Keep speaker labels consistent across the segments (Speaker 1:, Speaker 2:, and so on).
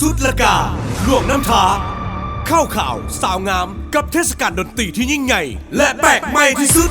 Speaker 1: สุดละกาหลวงน้ำทาเข้าข่าวสาวงามกับเทศกาลดนตรีที่ยิ่งใหญ่ และแปลกใหม่ที่สุด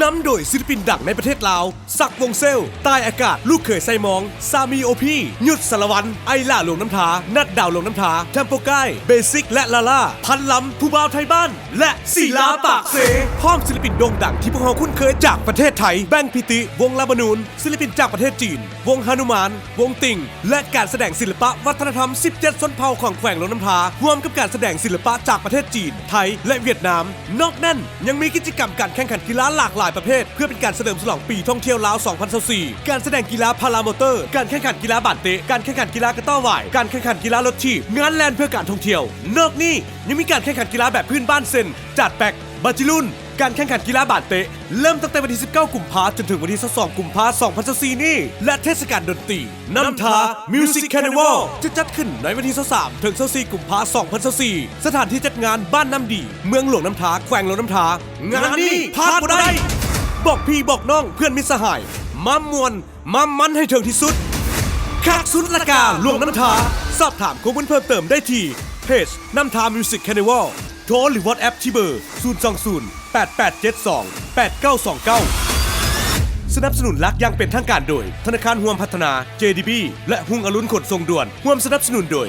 Speaker 1: นำโดยศิลปินดังในประเทศลาว สักวงเซลใต้อากาศ ลูกเขยไซมอง ซามีโอพียุดสารวันไอล่าหลวงน้ำทา นัดดาวหลวงน้ำทาเทมโปไกเบสิกและลาล่า พันลำผู้บ่าวไทยบ้าน และศิลาปากเสพร้อมศิลปินโด่งดังที่พวกเราคุ้นเคยจากประเทศไทย แบงค์พิติ วงลาบานูน ศิลปินจากประเทศจีน วงฮานุมาน วงติ่ง และการแสดงศิลปะวัฒนธรรม 17ชนเผ่าของแขวงหลวงน้ำทารวมกับการแสดงศิลปะจากประเทศจีน ไทย และเวียดนาม นอกนั้นยังมีกิจกรรมการแข่งขันกีฬาหลากหลายประเภท เพื่อเป็นการเฉลิมฉลองปีท่องเที่ยวลาว 2024การแสดงกีฬาพารามอเตอร์ การแข่งขันกีฬาบาดเตะ การแข่งขันกีฬากระต้อหวาย การแข่งขันกีฬารถทีบงานแลนเพื่อการท่องเที่ยว นอกนี้ยังมีการแข่งขันกีฬาแบบพื้นบ้านเซนจัดแปกบาจิลุน การแข่งขันกีฬาบาดเตะ เริ่มตั้งแต่วันที่ 19 กุมภาพันธ์จนถึงวันที่ 22 กุมภาพันธ์ 2024 นี่และเทศกาลดนตรีน้ำทา Music Carnival จะจัดขึ้นในวันที่ 23 ถึง 24 กุมภาพันธ์ 2024 สถานที่จัดงานบ้านน้ำดี เมืองหลวงน้ำทาแขวงหลวงน้ำทางานนี้พลาดบ่ได้บอกพี่บอกน้องเพื่อนมิตรสหายมามวนมามันให้ถึงที่สุดคักสุดละกาหลวงน้ำทาสอบถามข้อมูลเพิ่มเติมได้ที่เพจน้ำทามิวสิกแคนิวัล ทรหรือวอทแอปที่เบอร์ 020 8872 8929 สนับสนุนลักอยังเป็นทางการโดย ธนาคารห่วมพัฒนา JDB และหุงอรุณขนส่งด่วนห่วมสนับสนุนโดย